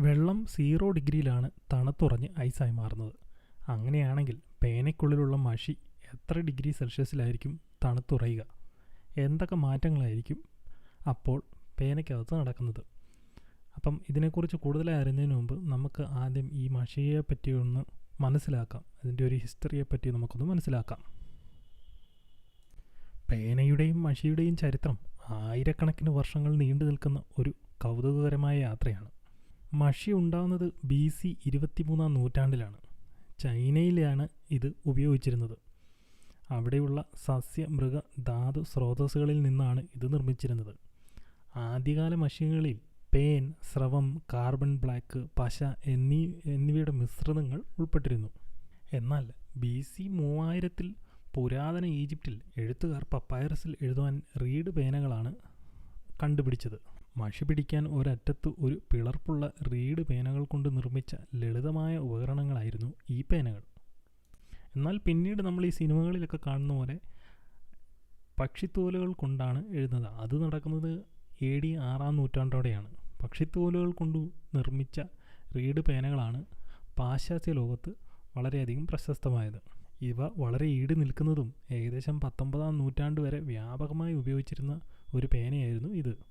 വെള്ളം സീറോ ഡിഗ്രിയിലാണ് തണുത്തുറഞ്ഞ് ഐസായി മാറുന്നത്. അങ്ങനെയാണെങ്കിൽ പേനയ്ക്കുള്ളിലുള്ള മഷി എത്ര ഡിഗ്രി സെൽഷ്യസിലായിരിക്കും തണുത്തുറയുക? എന്തൊക്കെ മാറ്റങ്ങളായിരിക്കും അപ്പോൾ പേനയ്ക്കകത്ത് നടക്കുന്നത്? അപ്പം ഇതിനെക്കുറിച്ച് കൂടുതലായി അറിയുന്നതിന് മുമ്പ് നമുക്ക് ആദ്യം ഈ മഷിയെ പറ്റി ഒന്ന് മനസ്സിലാക്കാം. അതിന്റെ ഒരു ഹിസ്റ്ററിയെ പറ്റി നമുക്കൊന്ന് മനസ്സിലാക്കാം. പേനയുടെയും മഷിയുടെയും ചരിത്രം ആയിരക്കണക്കിന് വർഷങ്ങൾ നീണ്ടു നിൽക്കുന്ന ഒരു കൗതുകകരമായ യാത്രയാണ്. മഷി ഉണ്ടാകുന്നത് ബി സി ഇരുപത്തിമൂന്നാം നൂറ്റാണ്ടിലാണ്. ചൈനയിലാണ് ഇത് ഉപയോഗിച്ചിരുന്നത്. അവിടെയുള്ള സസ്യ മൃഗ ധാതു സ്രോതസ്സുകളിൽ നിന്നാണ് ഇത് നിർമ്മിച്ചിരുന്നത്. ആദ്യകാല മഷികളിൽ പേൻ സ്രവം കാർബൺ ബ്ലാക്ക് പശ എന്നീ എന്നിവയുടെ മിശ്രിതങ്ങൾ ഉൾപ്പെട്ടിരുന്നു. എന്നാൽ ബി സി മൂവായിരത്തിൽ പുരാതന ഈജിപ്തിൽ എഴുത്തുകാർ പപ്പായറസിൽ എഴുതുവാൻ റീഡ് പേനകളാണ് കണ്ടുപിടിച്ചത്. മഷി പിടിക്കാൻ ഒരറ്റത്ത് ഒരു പിളർപ്പുള്ള റീഡ് പേനകൾ കൊണ്ട് നിർമ്മിച്ച ലളിതമായ ഉപകരണങ്ങളായിരുന്നു ഈ പേനകൾ. എന്നാൽ പിന്നീട് നമ്മൾ ഈ സിനിമകളിലൊക്കെ കാണുന്ന പോലെ പക്ഷിത്തോലുകൾ കൊണ്ടാണ് എഴുതുന്നത്. അത് നടക്കുന്നത് എ ഡി ആറാം നൂറ്റാണ്ടോടെയാണ്. പക്ഷിത്തോലുകൾ കൊണ്ട് നിർമ്മിച്ച റീഡ് പേനകളാണ് പാശ്ചാത്യ ലോകത്ത് വളരെയധികം പ്രശസ്തമായത്. ഇവ വളരെ ഈട് നിൽക്കുന്നതും ഏകദേശം പത്തൊമ്പതാം നൂറ്റാണ്ട് വരെ വ്യാപകമായി ഉപയോഗിച്ചിരുന്ന ഒരു പേനയായിരുന്നു ഇത്.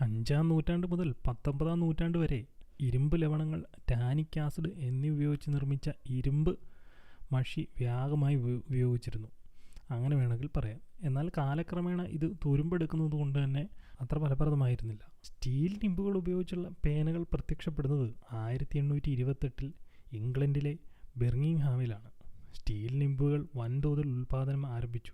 അഞ്ചാം നൂറ്റാണ്ട് മുതൽ പത്തൊമ്പതാം നൂറ്റാണ്ട് വരെ ഇരുമ്പ് ലവണങ്ങൾ ടാനിക് ആസിഡ് എന്നിവ ഉപയോഗിച്ച് നിർമ്മിച്ച ഇരുമ്പ് മഷി വ്യാപകമായി ഉപയോഗിച്ചിരുന്നു. അങ്ങനെ വേണമെങ്കിൽ പറയാം. എന്നാൽ കാലക്രമേണ ഇത് തുരുമ്പെടുക്കുന്നത് കൊണ്ട് തന്നെ അത്ര ഫലപ്രദമായിരുന്നില്ല. സ്റ്റീൽ നിമ്പുകൾ ഉപയോഗിച്ചുള്ള പേനകൾ പ്രത്യക്ഷപ്പെടുന്നത് ആയിരത്തി എണ്ണൂറ്റി ഇരുപത്തെട്ടിൽ ഇംഗ്ലണ്ടിലെ ബെർങ്ങിംഗ്ഹാമിലാണ് സ്റ്റീൽ നിമ്പുകൾ വൻതോതിൽ ഉൽപ്പാദനം ആരംഭിച്ചു.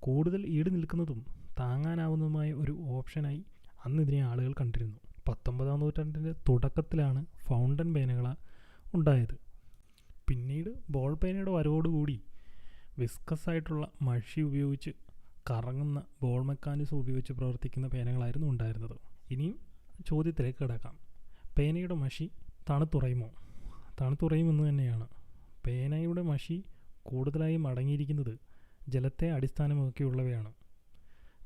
കൂടുതൽ ഈട് നിൽക്കുന്നതും താങ്ങാനാവുന്നതുമായ ഒരു ഓപ്ഷനായി അന്ന് ഇതിനെ ആളുകൾ കണ്ടിരുന്നു. പത്തൊമ്പതാം നൂറ്റാണ്ടിന്റെ തുടക്കത്തിലാണ് ഫൗണ്ടൻ പേനകൾ ഉണ്ടായത്. പിന്നീട് ബോൾ പേനയുടെ വരവോടുകൂടി വിസ്കസ് ആയിട്ടുള്ള മഷി ഉപയോഗിച്ച് കറങ്ങുന്ന ബോൾ മെക്കാനിസം ഉപയോഗിച്ച് പ്രവർത്തിക്കുന്ന പേനകളായിരുന്നു ഉണ്ടായിരുന്നത്. ഇനിയും ചോദ്യത്തിലേക്ക് കിടക്കാം. പേനയുടെ മഷി തണുത്തുറയുമോ? തണുത്തുറയുമെന്ന് തന്നെയാണ്. പേനയുടെ മഷി കൂടുതലായും അടങ്ങിയിരിക്കുന്നത് ജലത്തെ അടിസ്ഥാനമാക്കിയുള്ളവയാണ്.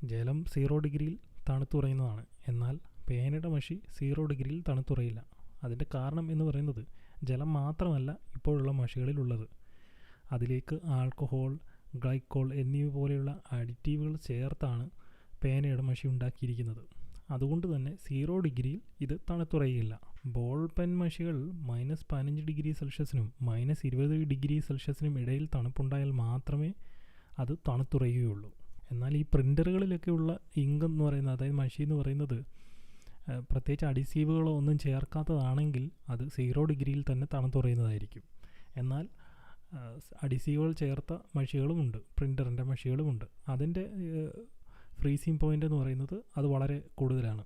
ജലം സീറോ ഡിഗ്രിയിൽ തണുത്തുറയുന്നതാണ് എന്നാൽ പേനയുടെ മഷി സീറോ ഡിഗ്രിയിൽ തണുത്തുറയില്ല അതിന്റെ കാരണം എന്ന് പറയുന്നത് ജലം മാത്രമല്ല ഇപ്പോഴുള്ള മഷികളിലുള്ളത്. അതിലേക്ക് ആൽക്കഹോൾ ഗ്ലൈക്കോൾ എന്നിവ പോലെയുള്ള അഡിറ്റീവുകൾ ചേർത്താണ് പേനയുടെ മഷി ഉണ്ടാക്കിയിരിക്കുന്നത്. അതുകൊണ്ട് തന്നെ സീറോ ഡിഗ്രിയിൽ ഇത് തണുത്തുറയില്ല ബോൾ പെൻ മഷികൾ മൈനസ് പതിനഞ്ച് ഡിഗ്രി സെൽഷ്യസിനും മൈനസ് ഇരുപത് ഡിഗ്രി സെൽഷ്യസിനും ഇടയിൽ തണുപ്പുണ്ടായാൽ മാത്രമേ അത് തണുത്തുറയുകയുള്ളൂ എന്നാൽ ഈ പ്രിന്ററുകളിലൊക്കെയുള്ള ഇങ്ക് എന്ന് പറയുന്നത് അതായത് മഷി എന്ന് പറയുന്നത് പ്രത്യേകിച്ച് അഡിസീവുകളോ ഒന്നും ചേർക്കാത്തതാണെങ്കിൽ അത് സീറോ ഡിഗ്രിയിൽ തന്നെ തണുത്തുറയുന്നതായിരിക്കും എന്നാൽ അഡിസീവുകൾ ചേർത്ത മഷികളുമുണ്ട് പ്രിന്ററിന്റെ മഷികളുമുണ്ട് അതിന്റെ ഫ്രീസിങ് പോയിന്റ് എന്ന് പറയുന്നത് അത് വളരെ കൂടുതലാണ്.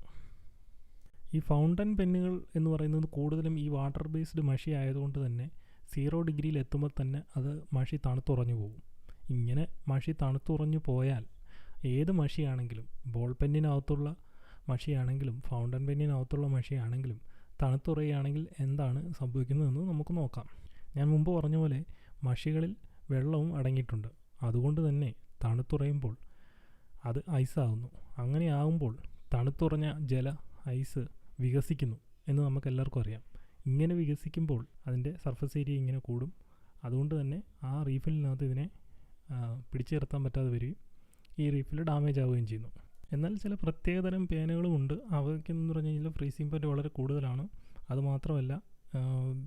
ഈ ഫൗണ്ടൻ പെന്നുകൾ എന്ന് പറയുന്നത് കൂടുതലും ഈ വാട്ടർ ബേസ്ഡ് മഷി ആയതുകൊണ്ട് തന്നെ സീറോ ഡിഗ്രിയിൽ എത്തുമ്പോൾ തന്നെ അത് മഷി തണുത്തുറഞ്ഞു പോകും. ഇങ്ങനെ മഷി തണുത്തുറഞ്ഞു പോയാൽ ഏത് മഷിയാണെങ്കിലും ബോൾ പെന്നിനകത്തുള്ള മഷിയാണെങ്കിലും ഫൗണ്ടൻ പെന്നിനകത്തുള്ള മഷിയാണെങ്കിലും തണുത്തുറയുകയാണെങ്കിൽ എന്താണ് സംഭവിക്കുന്നതെന്ന് നമുക്ക് നോക്കാം. ഞാൻ മുമ്പ് പറഞ്ഞ പോലെ മഷികളിൽ വെള്ളവും അടങ്ങിയിട്ടുണ്ട്. അതുകൊണ്ട് തന്നെ തണുത്തുറയുമ്പോൾ അത് ഐസാകുന്നു അങ്ങനെ ആകുമ്പോൾ തണുത്തുറഞ്ഞ ജല ഐസ് വികസിക്കുന്നു എന്ന് നമുക്കെല്ലാവർക്കും അറിയാം. ഇങ്ങനെ വികസിക്കുമ്പോൾ അതിന്റെ സർഫസ് ഏരിയ ഇങ്ങനെ കൂടും. അതുകൊണ്ട് തന്നെ ആ റീഫിലിനകത്ത് ഇതിനെ പിടിച്ചു നിർത്താൻ പറ്റാതെ വരികയും ഈ റീഫിൽ ഡാമേജ് ആവുകയും ചെയ്യുന്നു. എന്നാൽ ചില പ്രത്യേകതരം പേനകളും ഉണ്ട്. അവയ്ക്കെന്ന് പറഞ്ഞു കഴിഞ്ഞാൽ ഫ്രീസിംഗ് പോയിന്റ് വളരെ കൂടുതലാണ്. അതുമാത്രമല്ല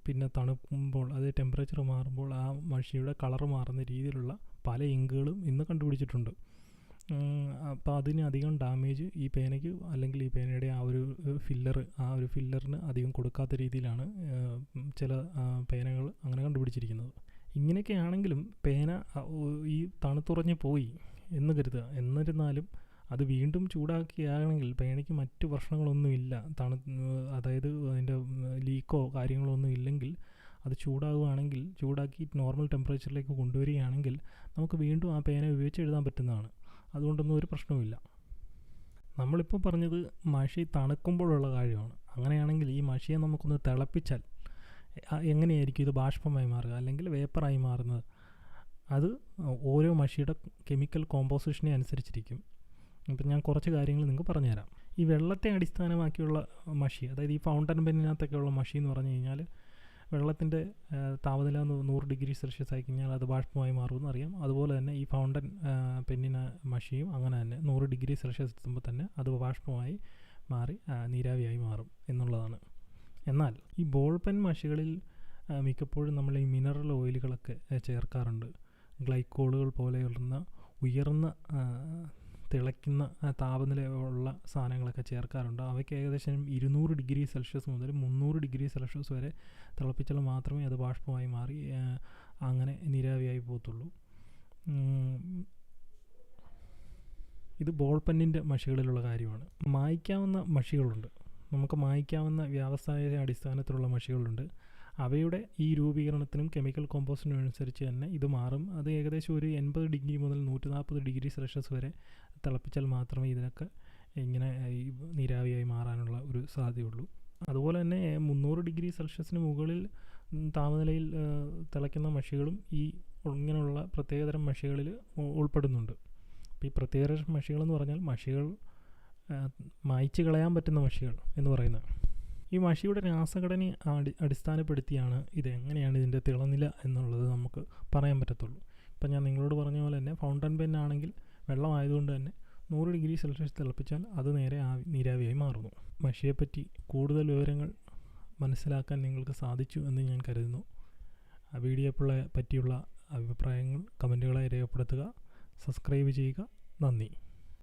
പിന്നെ തണുക്കുമ്പോൾ അത് ടെമ്പറേച്ചർ മാറുമ്പോൾ ആ മഷിയുടെ കളർ മാറുന്ന രീതിയിലുള്ള പല ഇങ്കുകളും ഇന്ന് കണ്ടുപിടിച്ചിട്ടുണ്ട്. അപ്പോൾ അതിന് അധികം ഡാമേജ് ഈ പേനയ്ക്ക് അല്ലെങ്കിൽ ഈ പേനയുടെ ആ ഒരു ഫില്ലർ ആ ഒരു ഫില്ലറിന് അധികം കൊടുക്കാത്ത രീതിയിലാണ് ചില പേനകൾ അങ്ങനെ കണ്ടുപിടിച്ചിരിക്കുന്നത്. ഇങ്ങനെയൊക്കെ ആണെങ്കിലും പേന ഈ തണുത്തുറഞ്ഞ് പോയി എന്ന് കരുതുക. എന്നിരുന്നാലും അത് വീണ്ടും ചൂടാക്കിയാണെങ്കിൽ പേനയ്ക്ക് മറ്റു പ്രശ്നങ്ങളൊന്നുമില്ല. തണു അതായത് അതിന്റെ ലീക്കോ കാര്യങ്ങളോ ഒന്നും ഇല്ലെങ്കിൽ അത് ചൂടാകുകയാണെങ്കിൽ ചൂടാക്കി നോർമൽ ടെമ്പറേച്ചറിലേക്ക് കൊണ്ടുവരികയാണെങ്കിൽ നമുക്ക് വീണ്ടും ആ പേന ഉപയോഗിച്ച് എഴുതാൻ പറ്റുന്നതാണ്. അതുകൊണ്ടൊന്നും ഒരു പ്രശ്നവുമില്ല. നമ്മളിപ്പോൾ പറഞ്ഞത് മഷി തണുക്കുമ്പോഴുള്ള കാര്യമാണ്. അങ്ങനെയാണെങ്കിൽ ഈ മഷിയെ നമുക്കൊന്ന് തിളപ്പിച്ചാൽ എങ്ങനെയായിരിക്കും ഇത് ബാഷ്പമായി മാറുക അല്ലെങ്കിൽ വേപ്പറായി മാറുന്നത്? അത് ഓരോ മഷിയുടെ കെമിക്കൽ കോമ്പോസിഷനെ അനുസരിച്ചിരിക്കും. ഇപ്പം ഞാൻ കുറച്ച് കാര്യങ്ങൾ നിങ്ങൾക്ക് പറഞ്ഞുതരാം. ഈ വെള്ളത്തെ അടിസ്ഥാനമാക്കിയുള്ള മഷി അതായത് ഈ ഫൗണ്ടൻ പെന്നിനകത്തൊക്കെയുള്ള മഷി എന്ന് പറഞ്ഞു കഴിഞ്ഞാൽ വെള്ളത്തിന്റെ താപനില നൂറ് ഡിഗ്രി സെൽഷ്യസ് ആയി കഴിഞ്ഞാൽ അത് ബാഷ്പമായി മാറുമെന്ന് അറിയാം. അതുപോലെ തന്നെ ഈ ഫൗണ്ടൻ പെന്നിന മഷിയും അങ്ങനെ തന്നെ നൂറ് ഡിഗ്രി സെൽഷ്യസ് എത്തുമ്പോൾ തന്നെ അത് ബാഷ്പമായി മാറി നീരാവിയായി മാറും എന്നുള്ളതാണ്. എന്നാൽ ഈ ബോൾ പെൻ മഷികളിൽ മിക്കപ്പോഴും നമ്മൾ ഈ മിനറൽ ഓയിലുകളൊക്കെ ചേർക്കാറുണ്ട്. ഗ്ലൈക്കോളുകൾ പോലെയുള്ള ഉയർന്ന തിളയ്ക്കുന്ന ആ, താപനില ഉള്ള സാധനങ്ങളൊക്കെ ചേർക്കാറുണ്ട്. അവയ്ക്ക് ഏകദേശം ഇരുന്നൂറ് ഡിഗ്രി സെൽഷ്യസ് മുതൽ മുന്നൂറ് ഡിഗ്രി സെൽഷ്യസ് വരെ തിളപ്പിച്ചാൽ മാത്രമേ അത് ബാഷ്പമായി മാറി അങ്ങനെ നീരാവിയായി പോകത്തുള്ളൂ. ഇത് ബോൾ പെന്നിന്റെ മഷികളിലുള്ള കാര്യമാണ്. മായ്ക്കാവുന്ന മഷികളുണ്ട്. നമുക്ക് മായ്ക്കാവുന്ന വ്യാവസായിക അടിസ്ഥാനത്തിലുള്ള മഷികളുണ്ട്. അവയുടെ ഈ രൂപീകരണത്തിനും കെമിക്കൽ കോമ്പോസിനും അനുസരിച്ച് തന്നെ ഇത് മാറും. അത് ഏകദേശം ഒരു എൺപത് ഡിഗ്രി മുതൽ നൂറ്റി നാൽപ്പത് ഡിഗ്രി സെൽഷ്യസ് വരെ തിളപ്പിച്ചാൽ മാത്രമേ ഇതിനൊക്കെ ഇങ്ങനെ നീരാവിയായി മാറാനുള്ള ഒരു സാധ്യതയുള്ളൂ. അതുപോലെ തന്നെ മുന്നൂറ് ഡിഗ്രി സെൽഷ്യസിന് മുകളിൽ താപനിലയിൽ തിളയ്ക്കുന്ന മഷികളും ഈ ഇങ്ങനെയുള്ള പ്രത്യേകതരം മഷികളിൽ ഉൾപ്പെടുന്നുണ്ട്. അപ്പോൾ ഈ പ്രത്യേകതരം മഷികളെന്ന് പറഞ്ഞാൽ മഷികൾ മായ്ച്ച് കളയാൻ പറ്റുന്ന മഷികൾ എന്ന് പറയുന്നത്. ഈ മഷിയുടെ രാസഘടന അടി അടിസ്ഥാനപ്പെടുത്തിയാണ് ഇത് എങ്ങനെയാണ് ഇതിന്റെ തിളനില എന്നുള്ളത് നമുക്ക് പറയാൻ പറ്റത്തുള്ളൂ. ഇപ്പം ഞാൻ നിങ്ങളോട് പറഞ്ഞ പോലെ തന്നെ ഫൗണ്ടൻ പെൻ ആണെങ്കിൽ വെള്ളമായതുകൊണ്ട് തന്നെ നൂറ് ഡിഗ്രി സെൽഷ്യസ് തിളപ്പിച്ചാൽ അത് നേരെ ആവി നീരാവിയായി മാറുന്നു. മഷിയെപ്പറ്റി കൂടുതൽ വിവരങ്ങൾ മനസ്സിലാക്കാൻ നിങ്ങൾക്ക് സാധിച്ചു എന്ന് ഞാൻ കരുതുന്നു. വീഡിയോയെ പറ്റിയുള്ള അഭിപ്രായങ്ങൾ കമന്റുകളായി രേഖപ്പെടുത്തുക. സബ്സ്ക്രൈബ് ചെയ്യുക. നന്ദി.